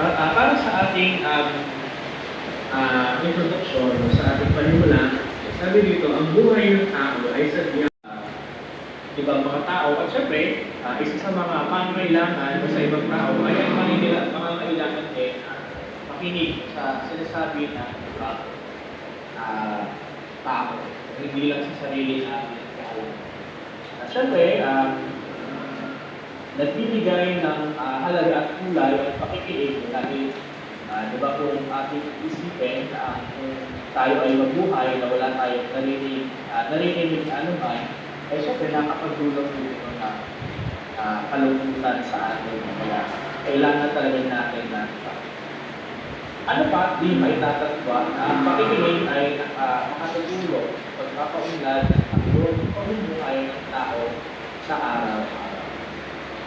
Para, ah, para sa ating um, ah, introduction, sa ating panimula, sabi dito, ang buhay ng tao ay sadyang ah, ibang mga tao. At syempre, ah, isa sa mga pangailangan sa ibang tao ay ang kailangan din ah, makinig sa sinasabi ng ibang ah, tao. Hindi lang sa sarili natin. At syempre, um, nagbibigay ng ah, halaga at kulay at pakikinig dahil ah, di ba kung ating isipin ang kung tayo ay mabuhay na wala tayong narinig, uh, narinig na ano man, ay syempre nakapagdulog din ito na uh, kalungkutan sa atin. Kaya kailangan talaga natin na ano pa, di maitatagwa na ang pakikinig ay uh, makatutulong sa pagpapaunlad ng pagdulog ng pamumuhay ng tao sa araw-araw.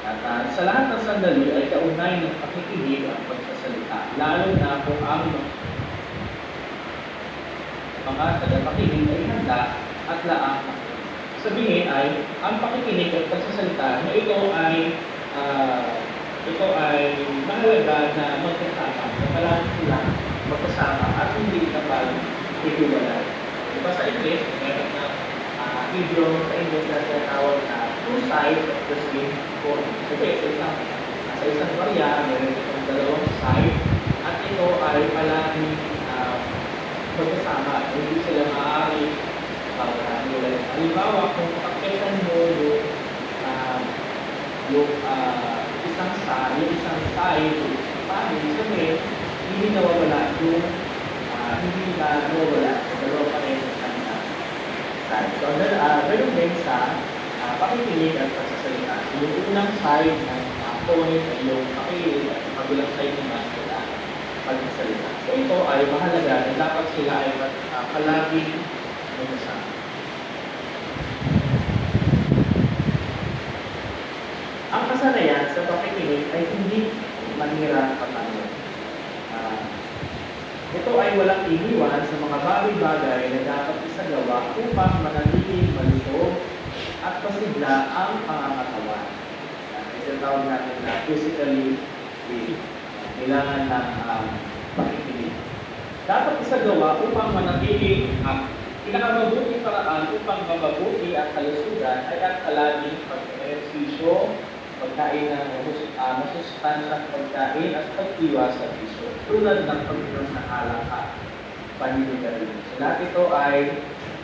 At ah, sa lahat ng sandali ay kaunay ng pakikinig ang pagsasalita, lalo na kung ang mga tagapakinig ay handa at laang sabihin ay ang pakikinig at pagsasalita na ito ay ah, ito ay mahalaga na magkasama, na palagi sila magkasama at hindi kapag hihiwalay. Diba sa English, meron na uh, idiom sa English na tinatawag na two sides of the same coin. Kasi sa isang, sa isang barya, meron itong dalawang side at ito ay palagi uh, magkasama. Hindi sila maaari pagkahiwalay. Halimbawa, kung pakailan mo yung uh, yung uh, isang side, yung isang side, paano, sabihin, hindi nawawala yung uh, hindi na nawawala sa dalawa pa rin kanila side. So, uh, ganun din sa pakikinig at pagsasalita. So, yung unang side ng coin ay yung pakikinig at yung kabilang side naman sila pagsasalita. So, ito ay mahalaga na dapat sila ay uh, palaging magkasama. Ang kasanayan sa pakikinig ay hindi manira patalo. Uh, ito ay walang iniwan sa mga bagay-bagay na dapat isagawa upang manatiling malusog at pasigla ang pangangatawan. Ito tawag natin na physically. Uh, kailangan ng um, pakikinig. Dapat isagawa upang manatiling uh, pinakamabuting paraan upang mababuti at kalusugan ay ang palaging pag-ehersisyo, pagkain ng uh, masustansang pagkain at pagtiwas sa piso, tulad ng pagkinom ng alak at paninigarilyo. So lahat ito ay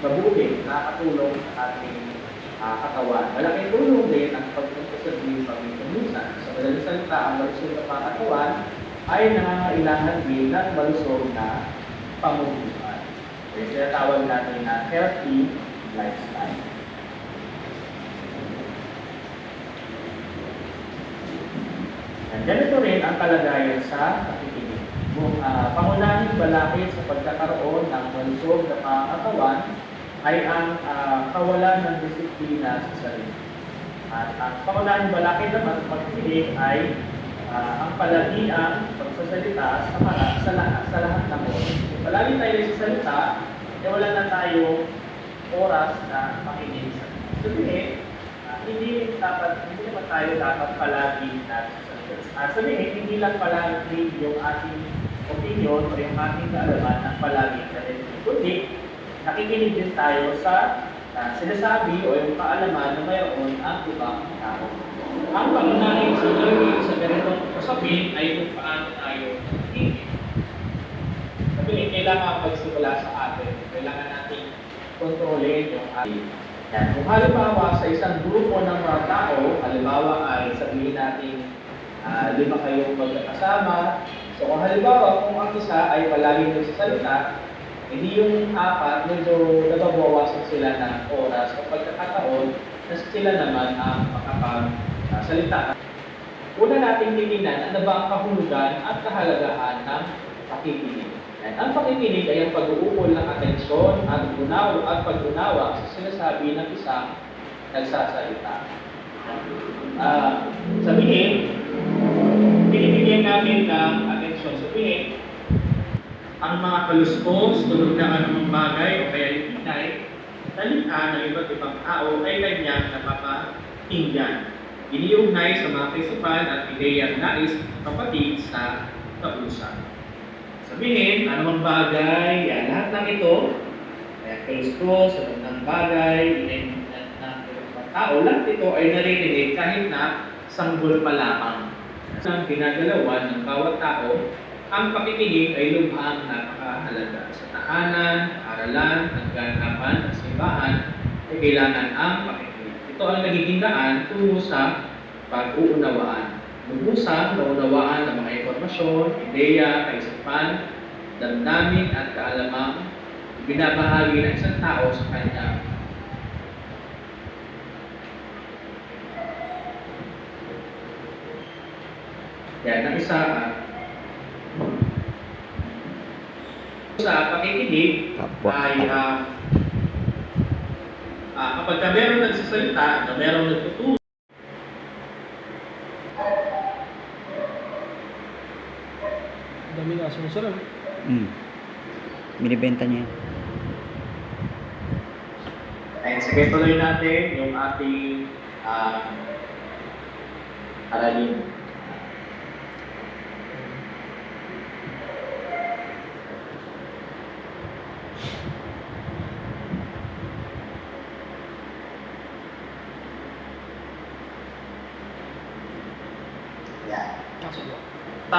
mabuti, nakakatulong sa ating uh, katawan. Malaking tulong din ang pagpunta sa dilim paminsan. Sa madaling salita, ang malusog na pangatawan ay nangangailangan din ng malusog na pamumuhay. Kaya sinatawag natin na healthy lifestyle. At ganito rin ang kalagayan sa pakikinig. Uh, pangunahing balakid sa pagkakaroon ng malusog na pangatawan ay ang uh, kawalan ng disiplina sa sarili. At ang pangunahing balakid naman sa pagkikinig ay uh, ang palagian, pagsasalita sa, para, sa, lahat, sa lahat ng oras. Palagi tayo sa salita, eh wala na tayong oras na makinig sa Sabihin, uh, hindi dapat, hindi naman tayo dapat palagi na Uh, sabihin, hindi lang palagi yung ating opinion o yung ating kaalaman ang palagi narinig. Kundi, nakikinig din tayo sa uh, sinasabi o yung kaalaman na mayroon ang ibang tao. Ang pangunahing sa gawin sa ganitong usapin ay kung paano tayo nakikinig. Sabihin, kailangan pagsimula sa atin. Kailangan natin kontrolin yung ating yan. Kung halimbawa sa isang grupo ng mga tao, halimbawa ay sabihin natin uh, lima kayong magkakasama. So kung halimbawa, kung ang isa ay palaging nagsasalita, hindi yung apat, medyo nababawasan sila ng oras o pagkakataon na sila naman ang makapagsalita. Una nating titingnan ano ba ang kahulugan at kahalagahan ng pakikinig. At ang pakikinig ay ang pag-uukol ng atensyon at unaw at pag-unawa sa sinasabi ng isang nagsasalita. Uh, sabihin, binibigyan namin ng atensyon. Sabihin, ang mga kaluskos, tulog na anumang bagay o kaya yung inay, talika ng iba't ibang tao ay kanyang napapakinggan. Iniugnay sa mga kaisipan at ideyang nais kapatid sa kausap. Sabihin, anumang bagay, yan, lahat ng ito, kaya sa lahat ng bagay, in- na, na, na tao, lahat ito ay naririnig kahit na sanggol pa lamang. Ang ginagalawan ng bawat tao, ang pakikinig ay lubhang napakahalaga. Sa tahanan, aralan, ang ganapan, at simbahan, ay kailangan ang pakikinig. Ito ang nagiging daan tungo sa pag-uunawaan. Lubusang naunawaan ng mga impormasyon, ideya, kaisipan, damdamin at kaalamang binabahagi ng isang tao sa kanya. Yan, ang isa, ah, sa pakikinig Kapwa. ay ah, ah, kapag ka meron nagsasalita, na meron nagtuturo, dami na sumusunod. Mm. Binibenta niya. yan. Ayun, sige tuloy natin yung ating ah, aralin. Kaso ba?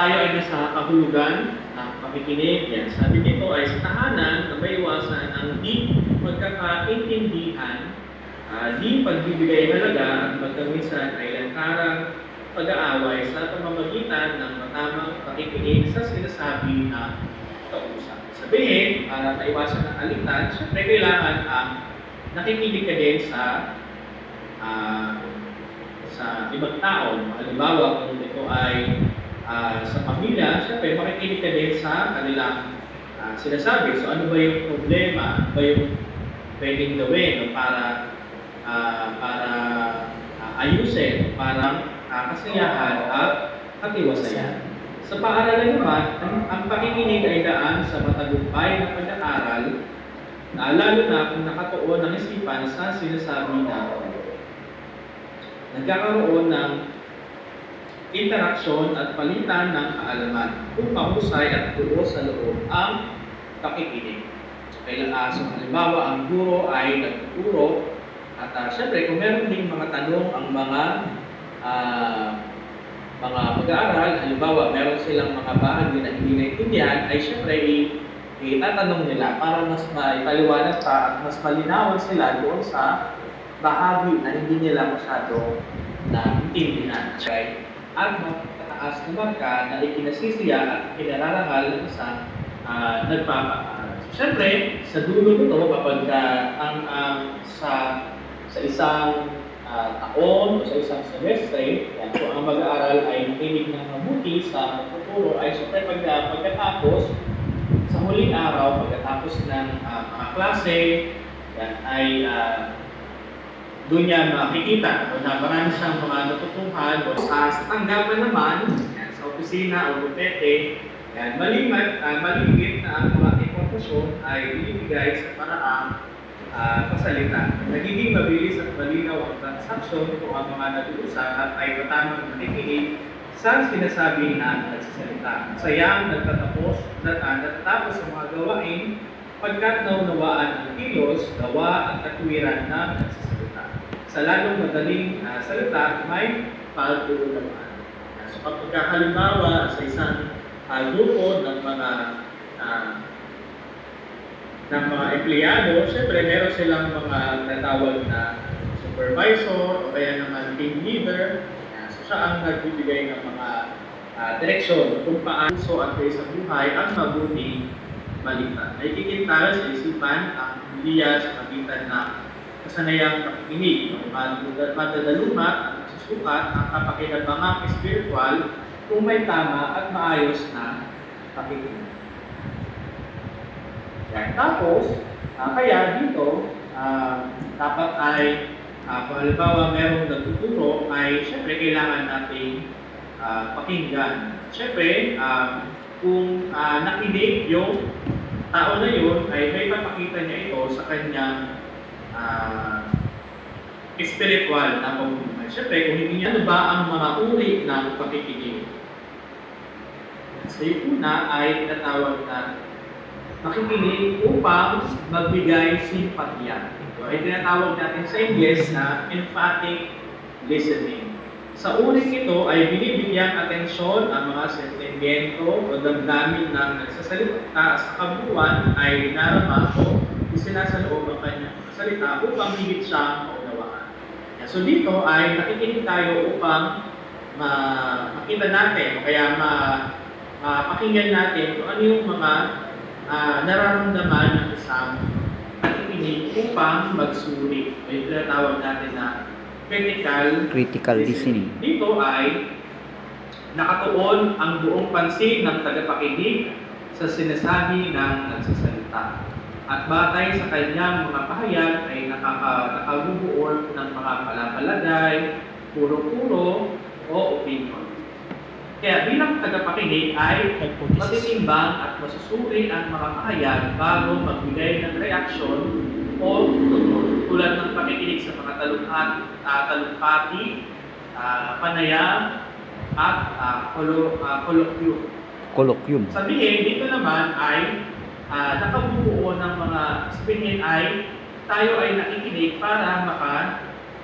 Tayo ay nasa kahulugan ng pakikinig. Yan. Sabi nito ay sa tahanan na may iwasan ang di pagkakaintindihan, ah, di pagbibigay halaga at magkaminsan ay lantarang pag-aaway sa pamamagitan ng matamang pakikinig sa sinasabi na kausap. Sabihin, para maiwasan ng alitan, syempre kailangan ang nakikinig ka din sa ah, sa ibang tao. Halimbawa, kung ito ay ah, sa pamilya, syempre makikinig ka din sa kanilang ah, sinasabi. So ano ba yung problema? Ano ba yung pwedeng gawin no, para ah, para ah, ayusin, para uh, kasiyahan at katiwasayan. Sa paaralan naman, ang, ang pakikinig ay daan sa matagumpay na pag-aaral na lalo na kung nakatuon ng isipan sa sinasabi na nagkakaroon ng interaksyon at palitan ng kaalaman kung mahusay at buo sa loob ang pakikinig. So halimbawa, ang guro ay nagtuturo at uh, syempre kung meron ding mga tanong ang mga ah, mga mag-aaral, halimbawa meron silang mga bahagi na hindi naintindihan, ay syempre itatanong nila para mas maipaliwanag pa at mas malinawan sila doon sa bahagi na hindi nila masyado naintindihan. Okay? At matataas na marka na ikinasisiya at kinararangal ng isang uh, nagpapaaral. So, Siyempre, sa dulo nito, kapag ah, ang ang sa sa isang ah, taon o sa isang semestre, yan, kung ang mag-aaral ay nakinig ng mabuti sa pagtuturo, ay siyempre pag, ah, pagkatapos, sa huling araw, pagkatapos ng ah, mga klase, yan, ay uh, doon niya makikita kung na marami siyang mga natutuhan o sa, sa tanggapan naman, yan, sa opisina o bupete, yan, malimat, uh, maligit na ang mga impormasyon ay ibibigay sa paraang uh, pasalita. Nagiging mabilis at malinaw ang transaksyon kung ang mga nag-uusap at ay matamang nakikinig sa sinasabi na nagsasalita. Sayang nagtatapos, nat, uh, natatapos ang mga gawain pagkat naunawaan ang kilos, gawa at katwiran na nagsasalita. Sa lalong madaling ah, salita, may pag-uunawaan. Ah, So kapag halimbawa sa isang ah, grupo ng mga ah, ng mga empleyado, syempre meron silang mga natawag na supervisor o kaya naman team leader. So siya ang nagbibigay ng mga ah, direksyon kung paano so at sa buhay ang mabuting balikan. Nakikita sa isipan ang liya sa pagitan ng kasanayang pakikinig, no? Madad- madadalumat at susukat ang kapakinabangang espiritual kung may tama at maayos na pakikinig. Yan. Tapos, ah, kaya dito, ah, dapat ay, ah, kung halimbawa merong nagtuturo, ay syempre kailangan nating ah, pakinggan. Syempre, ah, kung ah, nakinig yung tao na yun, ay may papakita niya ito sa kanyang ah, espiritual na pamumuhay. Siyempre, kung hindi niya, ano ba ang mga uri ng pakikinig? So yung una ay tinatawag na makikinig upang magbigay simpatya. So ay tinatawag natin sa English na emphatic listening. Sa ulit ito ay binibigyan atensyon ang mga sentimiento o damdamin ng nagsasalita sa kabuuan ay narama isinasaloob ang kanyang salita upang higit siyang maunawaan. Yeah, So dito ay nakikinig tayo upang ma- makita natin o kaya ma mapakinggan natin kung ano yung mga ah, nararamdaman ng isang nakikinig upang magsuri. O yung tinatawag natin na critical Critical listening. dito ay nakatuon ang buong pansin ng tagapakinig sa sinasabi ng nagsasalita. At batay sa kanyang mga pahayag ay nakaka, nakabubuo ng mga palapalagay, puro-puro o opinion. Kaya bilang tagapakinig ay matitimbang at masusuri ang mga pahayag bago magbigay ng reaksyon o tugon tulad ng pakikinig sa mga talungkat, uh, talungkati, ah, panayam, at uh, kolo, uh, kolokyo. Sabihin, dito naman ay ah, nakabubuo ng mga sabihin ay tayo ay nakikinig para maka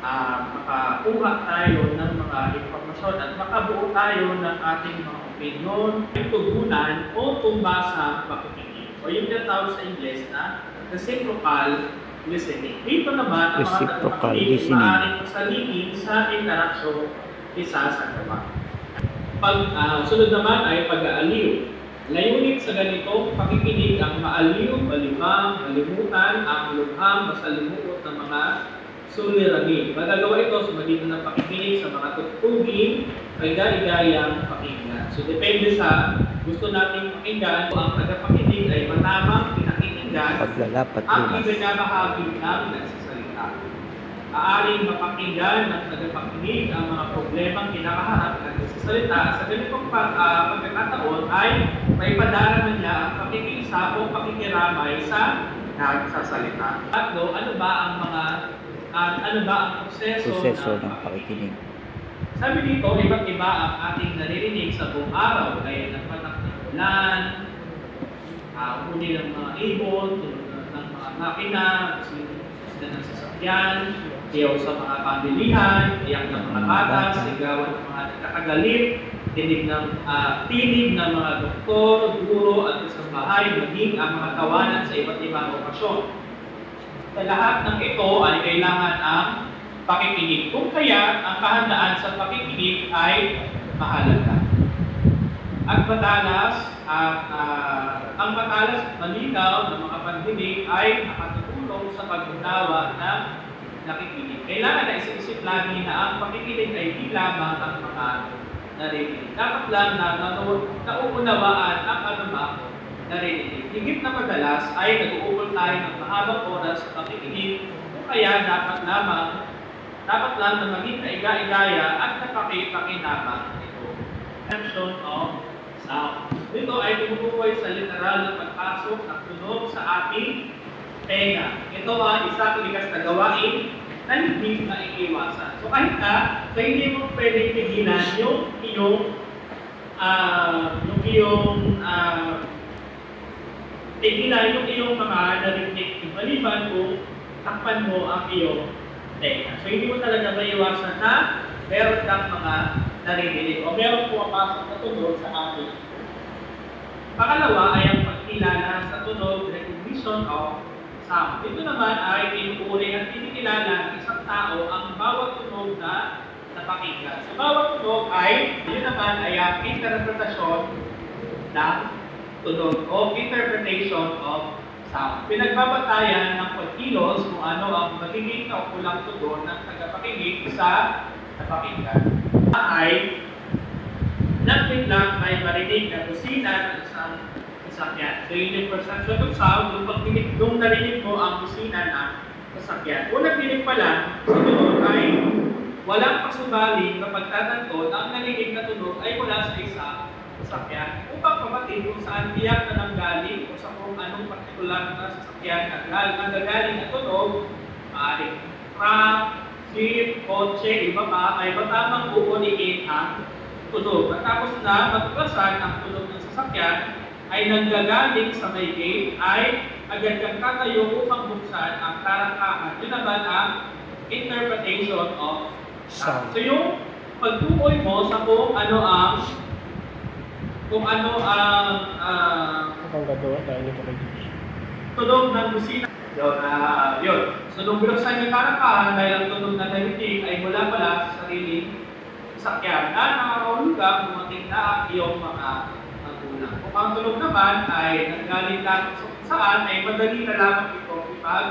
ah, makakuha tayo ng mga impormasyon at makabuo tayo ng ating mga opinion, tugunan o tumbasa pakikinig. O yung tinatawag sa English na reciprocal listening. Dito naman ang mga tagapakinig maaaring masalingin sa interaksyon isa sa dalawa. Pag ah, sunod naman ay pag-aaliw. Layunin sa ganitong pakikinig ang maaliw, malimang, malimutan, ang lubhang, masalimuot ng mga suliranin. Magagawa ito sa magitan ng pakikinig sa mga tutuging, kagaya-gayang pakinggan. So depende sa gusto nating pakinggan, kung ang tagapakinig ay matamang pinakikinggan, Paglalapat ang ibinabahagi ng nagsasalita. Aaring mapakinggan ng tagapakinig ang mga problemang kinakaharap ng nagsasalita. Sa ganitong pag, ah, pagkakataon ay may padaraman niya ang pakikiisa o pakikiramay sa nagsasalita. Tatlo, ano ba ang mga ah, ano ba ang proseso, Proseso ng ng pakikinig. sabi dito, iba't iba ang ating naririnig sa buong araw. Kaya nagpatak ng ulan, uh, huli ng mga ibon, tulog ng ng mga makina, sila ng sasakyan, tiyaw sa mga pamilihan, iyak ng mga bata, sigawan ng mga nakakagalit, tinig ng ah, tinig ng mga doktor, guro at isang bahay, maging ang mga tawanan sa iba't ibang okasyon. Sa lahat ng ito ay kailangan ang pakikinig. Kung kaya ang kahandaan sa pakikinig ay mahalaga. At madalas, at ah, ang madalas malinaw ng mga pandinig ay nakatutulong sa pag-unawa ng nakikinig. Kailangan na isip-isip lagi na ang pakikinig ay di lamang ang mga narinig. Dapat lang na nauunawaan ang anumang narinig. Higit na madalas ay nag-uukol tayo ng mahabang oras sa pakikinig kung kaya dapat lamang dapat lang na maging kaiga-igaya at napakipakinabang ito. Action of sound. Dito ay tumutukoy sa literal na pagpasok ng tunog sa ating tenga. Ito ay isang likas na gawain na hindi maiiwasan. So kahit na, so hindi mo pwedeng pigilan yung iyong ah yung iyong ah tigilan yung iyong mga narinig maliban kung takpan mo ang iyong tenga. So hindi mo talaga maiwasan na meron kang mga naririnig o meron pumapasok na tunog sa ating Pangalawa ay ang pagkilala sa tunog, recognition of sound. Ito naman ay tinuuri at kinikilala ng isang tao ang bawat tunog na napakinggan. Sa bawat tunog ay, yun naman ay ang interpretasyon ng tunog o interpretation of sound. Pinagbabatayan ng pagkilos kung ano ang magiging kaukulang tugon ng tagapakinig sa napakinggan. Ay nagtitlang may marinig na busina ng sasakyan. So yun yung perception of sound, yung pagdinig, nung narinig mo ang busina ng sasakyan. Unang dinig pa lang, sa tunog ay walang pasubaling kapag tatangkot, ang narinig na tunog ay mula sa isang sasakyan. Upang kapatid kung saan tiyak na nanggaling o sa kung anong partikular na sasakyan na gal- nanggagaling na tunog, maaaring truck, jeep, kotse, iba pa, ay matamang uuniin ang tunog. At tapos na matuklasan ang tunog ng sasakyan, ay nanggagaling sa may gate, ay agad kang tatayo upang buksan ang karangkahan. Yun naman ang interpretation of sound. So yung pagtukoy mo sa kung ano ang kung ano ang ah, Ang gagawa dahil ito kay tunog ng busina. Yun, ah, yun. So, nung binuksan yung karangkahan, dahil ang tunog na narinig ay mula pala sa sariling sakyan na nakakahulugang dumating na ang iyong mga magulang. Kung ang tunog naman ay nanggaling lang sa saan, ay madali na lamang ito ipag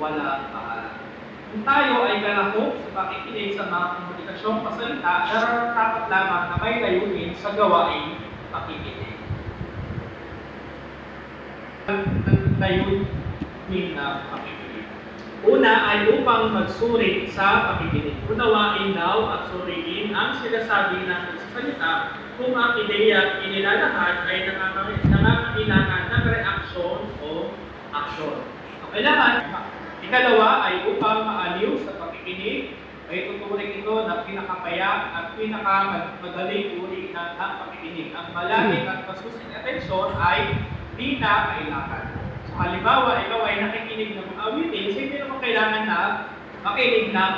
wala pahalan. Kung tayo ay kalahok sa pakikinig sa mga komunikasyong pasalita, nararapat lamang na may layunin sa gawain pakikinig. Ang layunin na pakikinig. Una ay upang magsuri sa pakikinig. Unawain daw at suriin ang sinasabi ng salita kung ang ideya inilalahad ay nangangailangan ng reaksyon o aksyon. Ang kailangan, ikalawa ay upang maaliw sa pakikinig ay tuturing ito na pinakapaya at pinakamadaling uri ng ng pakikinig. Ang malalim at masusing atensyon ay di na kailangan. So halimbawa, nakikinig ng mga awitin, so hindi naman kailangan na makinig ng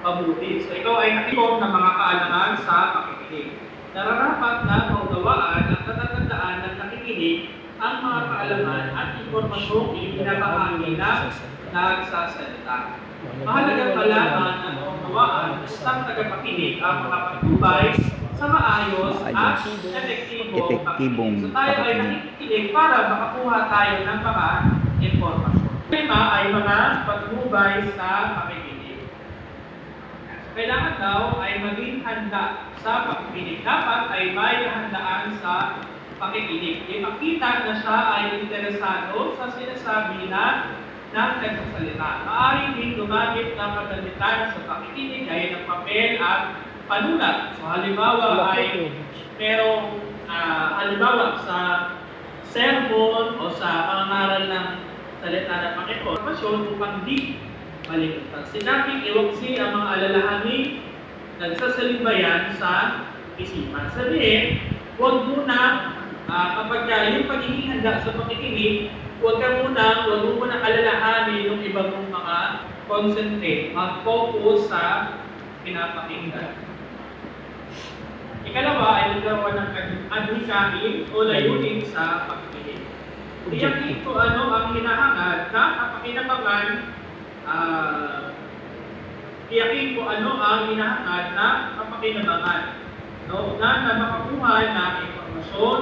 mabuti. So ikaw ay nakikinig ng mga kaalaman sa pakikinig. Nararapat na maunawaan at natatandaan ng nakikinig ang mga kaalaman at impormasyong ibinabahagi ng nagsasalita. Mahalaga pa lamang ang maunawaan ng isang tagapakinig ang mga patubay sa maayos at epektibong pakikinig. So tayo ay nakikinig para makakuha tayo ng mga impormasyon. Lima ay mga patnubay sa pakikinig. Kailangan daw ay maging handa sa pakikinig. Dapat ay may handaan sa pakikinig. Ipakita na siya ay interesado sa sinasabi na ng nagsasalita. Maaaring din gumamit ng pagdalitan sa pakikinig gaya ng papel at panulat. So halimbawa ay merong ah, halimbawa sa sermon o sa pangangaral ng salita ng Panginoon, informasyon upang di malimutan. Sinabing iwaksi ang mga alalahanin nagsasalibayan sa isipan. Sabihin, huwag muna, ah, kapag ka yung pagiging sa pakikinig, huwag ka muna, huwag mo muna alalahanin yung ibang mong mga concentrate, mag-focus sa pinapakinggan. Ikalawa ay nagkaroon ng adhikain o layunin sa pakikinig. Tiyakin ko ano ang hinahangad na kapakinabangan ah tiyakin ko ano ang hinahangad na kapakinabangan. No, na, na makakuha ng impormasyon,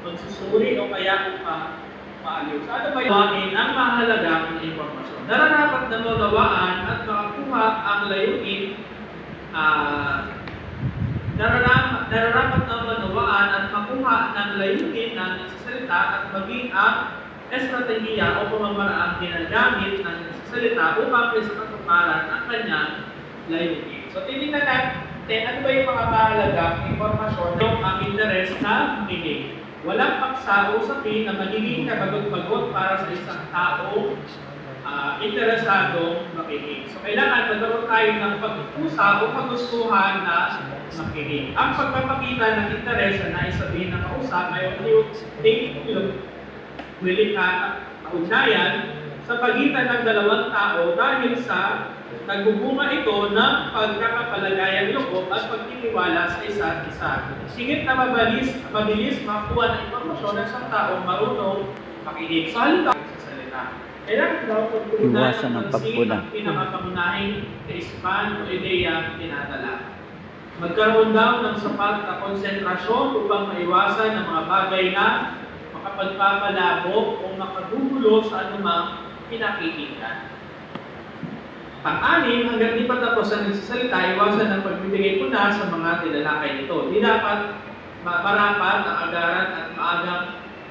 pagsusuri o kaya pa maaliw. So, ano ba yung ang mahalagang impormasyon? Nararapat na magawaan at makakuha ang layunin ah nararapat, nararapat na manawaan at makuha ng layunin ng nagsasalita at maging ang estratehiya o pamamaraan ginagamit ng nagsasalita upang sa katuparan ang kanyang layunin. So, titingnan natin ano ba yung mga mahalagang impormasyon yung ang interes na makinig. Walang paksa o sabihin na magiging kabagot-bagot para sa isang tao ah, interesadong makinig. So, kailangan magkaroon tayo ng pag-usa o paggustuhan na makinig. Ang pagpapakita ng interes na naisabihin ng kausap ay yung willing na kaugnayan sa pagitan ng dalawang tao dahil sa nagbubunga ito ng pagkakapalagayan loob at pagtitiwala sa isa't isa. Singit na mabilis, mabilis makakuha ng impormasyon ng isang tao marunong makinig. So, halimbawa sa salita. Kailangan daw ang pagkulang. ang pinakapangunahing kaisipan o ideya tinatala. Magkaroon daw ng sapat na konsentrasyon upang maiwasan ang mga bagay na makapagpapalabo o makagugulo sa anumang pinakikinggan. Pang-anim, hanggang di pa tapos ang nagsasalita, iwasan ang pagbibigay puna sa mga tinalakay nito. Di dapat ma- marapat ang agaran at maagang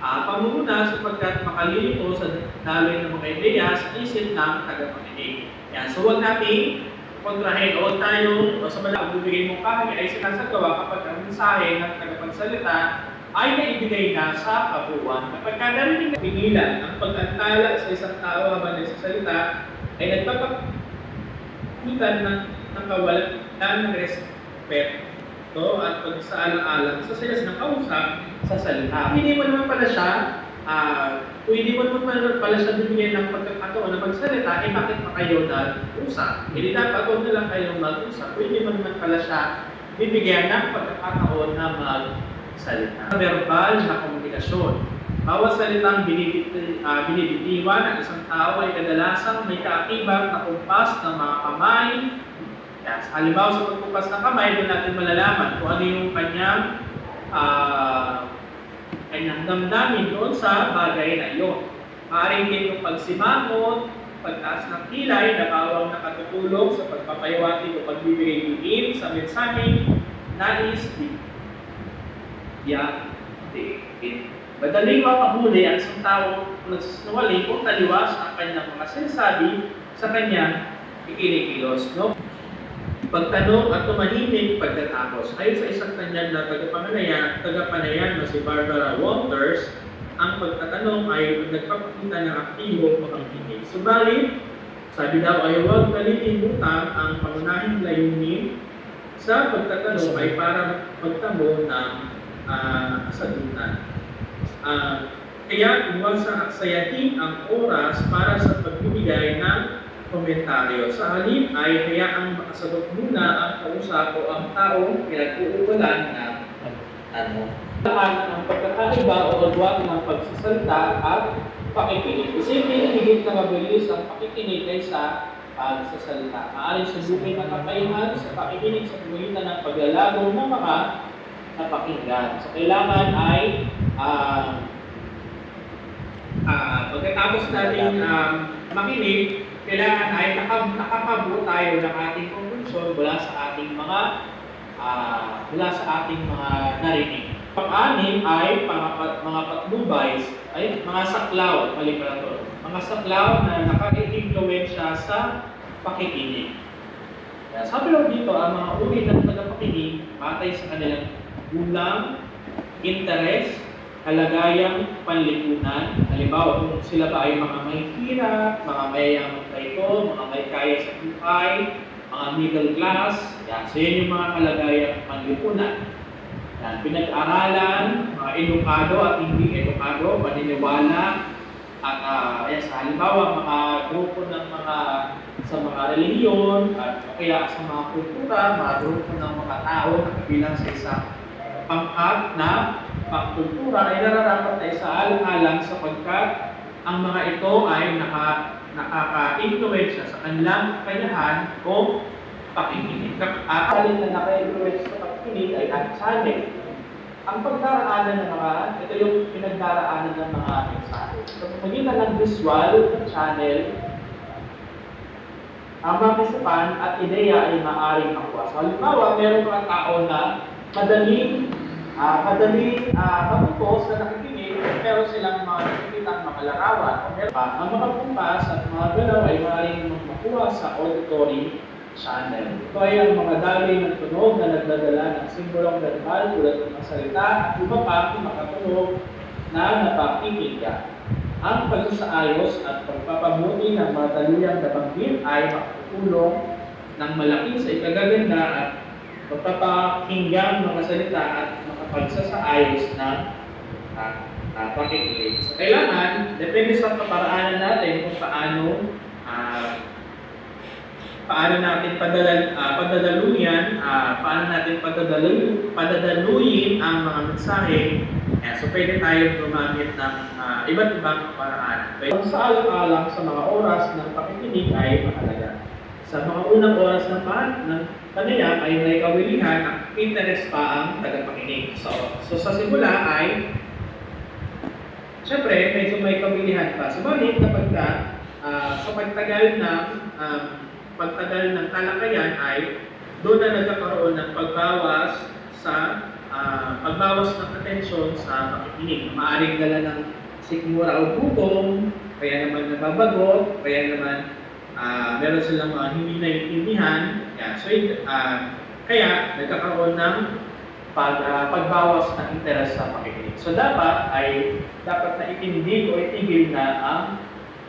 uh, pamumuna sapagkat makalilito sa daloy ng mga ideya sa isip ng tagapakinig. Yan. So huwag natin kontrahin o tayo o sa mga bibigay mong kahit ay sinasagawa kapag ang mensahe ng tagapagsalita ay naibigay na sa kabuuan. Kapag ka narinig na pingilan ang pag-antala sa isang tao habang nagsasalita, ay nagpapakitan ng, ng kawalan ng respeto to at pagsaalang-alang sa sayas ng kausap sa salita. Hindi mo naman pala siya, ah, hindi mo naman pala, siya bibigyan ng pagkakataon na magsalita, eh bakit pa kayo nag-usap? Hindi dapat huwag na lang kayong mag-usap. Hindi mo naman pala siya bibigyan ng pagkakataon na magsalita. Verbal na komunikasyon. Bawat salitang binibiti, uh, binibitiwan ng isang tao ay kadalasang may kaakibat na kumpas ng mga kamay. Sa Halimbawa sa pagkumpas ng kamay, doon natin malalaman kung ano yung kanyang ah, kanyang damdamin doon sa bagay na iyon. Maaaring din yung pagsimangot, pagtaas ng kilay na bawang nakatutulong sa pagpapayawati o pagbibigay diin sa mensaheng nais di. Yan. Di. Madaling makahuli ang isang tao nagsisinungaling kung taliwas ang kanyang mga sinasabi sa kanyang ikinikilos. No? Pagtanong at tumahimik pagkatapos. Ayon sa isang kanyang na tagapanganayan, tagapanayan na si Barbara Walters, ang pagtatanong ay nagpapakita ng aktibo makikinig. Subalit, sabi daw ay huwag kalilimutan ang pangunahing layunin sa pagtatanong ay para magtamo ng ah, kasagutan. Ah, kaya huwag sa aksayahin ang oras para sa pagbibigay ng komentaryo. Sa halip ay hayaang makasagot muna ang kausap o ang taong pinag-uulan ng ano. Lahat ng pagkakaiba o agwat ng pagsasalita at pakikinig. Isipin, higit na mabilis ang pakikinig kaysa pagsasalita. Maaaring subukin ng kakayahan sa pakikinig sa pamagitan ng paglalaro ng mga napakinggan. So, kailangan ay ah ah, pagkatapos natin um, makinig, kailangan ay naka, nakakabuo tayo ng ating konklusyon mula sa ating mga ah, mula sa ating mga narinig. Pang-anim ay pangapat, mga patnubay, ay mga saklaw, to. Mga saklaw na nakaka-influensya sa pakikinig. Kaya sabi lang dito, ang mga uri ng tagapakinig, batay sa kanilang gulang, interes, kalagayang panlipunan. Halimbawa, kung sila ba ay mga may hirap, mga mayayamang kaito, mga may kaya sa buhay, mga middle class, yan. So, yung mga kalagayang panlipunan. Yan, pinag-aralan, mga edukado at hindi edukado, paniniwala, at uh, yan, sa halimbawa, mga grupo ng mga sa mga reliyon, at kaya sa mga kultura, mga grupo ng mga tao na kabilang sa isang pangkat na pagkultura ay nararapat ay sa alang-alang sapagkat ang mga ito ay naka, nakaka-influensya sa kanilang kakayahan o pakikinig. Akalin na naka-influensya sa pakikinig ay channel. Ang pagdaraanan ng mga, ito yung pinagdaraanan ng mga mensahe. So, magitan ng visual, channel, ang mga kasapan at ideya ay maaaring makuha. So, halimbawa, meron mga tao na madaling ah madaling ah matutos na nakikinig, pero silang mga pa, ang mga kumpas at mga galaw ay maaaring makuha sa auditory channel. Ito ay ang mga daloy ng tunog na nagdadala ng simbolong verbal tulad ng salita at iba pa makatunog na napakikinggan. Ang pagsasaayos at pagpapabuti ng mga taluyang nabanggit ay makatulong ng malaki sa ikagaganda at pagpapakinggan mga salita at makapagsasaayos ng uh, uh, pakikinig. So, kailangan, depende sa kaparaanan natin kung paano ah, paano natin padala, uh, padadaluyan, ah, paano natin padadalu, padadaluyin ang mga mensahe. Ayan, so pwede tayo gumamit ng ah, iba't ibang paraan. Pwede sa alang-alang sa mga oras ng pakikinig ay mahalaga. Sa mga unang oras ng, pa- ng panayam ay may kawilihan at interest pa ang tagapakinig. So, so sa simula ay Siyempre, medyo may kabilihan pa. Subalit, kapag ka, ah, sa pagtagal ng um, pagtagal ng talakayan ay doon na nagkakaroon ng pagbawas sa ah, pagbawas ng atensyon sa pakikinig. Maaring dala ng sikmura o gutom, kaya naman nababagot, kaya naman ah, meron silang mga hindi naiintindihan. Yeah, so, ah, kaya nagkakaroon ng pag, ah, pagbawas ng interes sa pakikinig. So dapat ay dapat na itindig o itigil na ang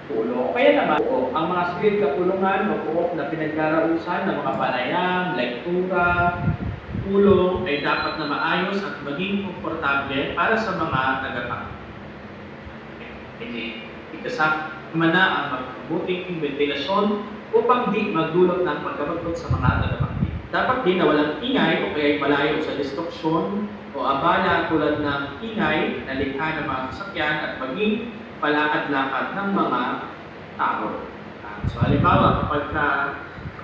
pulo. Kaya naman, oo, ang mga spirit kapulungan o puok na pinagdarausan ng mga panayam, lektura, pulong ay dapat na maayos at maging komportable para sa mga tagapakinig. Hindi ikasama na ang mabuting ventilasyon upang di magdulot ng pagkabagot sa mga tagapakinig. Dapat din na walang ingay o kaya malayo sa destruksyon o abala tulad ng ingay na likha ng mga sasakyan at maging palakad-lakad ng mga tao. Ah, so halimbawa, kapag ka,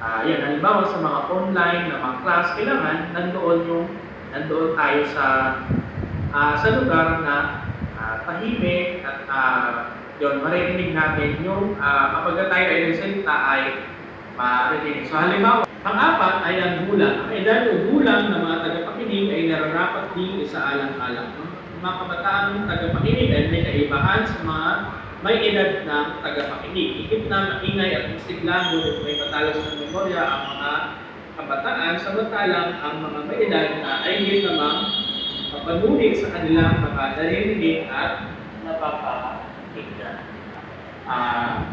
ah, yan, halimbawa sa mga online na mga class, kailangan nandoon yung nandoon tayo sa ah, sa lugar na ah, tahimik at ah, yun, maririnig natin yung ah, kapag tayo ay nagsalita ay maririnig. So halimbawa, ang apat ay ang gulang. Ang edad o gulang ng mga tagapakinig ay nararapat din isaalang-alang. Ang mga kabataan tagapakinig ay may kaibahan sa mga may edad ng tagapakinig. Ikip na maingay at masigla, ngunit may matalas ng memorya ang mga kabataan, samantalang ang mga may edad na ay hindi namang mapanulig sa kanilang mga naririnig at napapakinggan. Ah,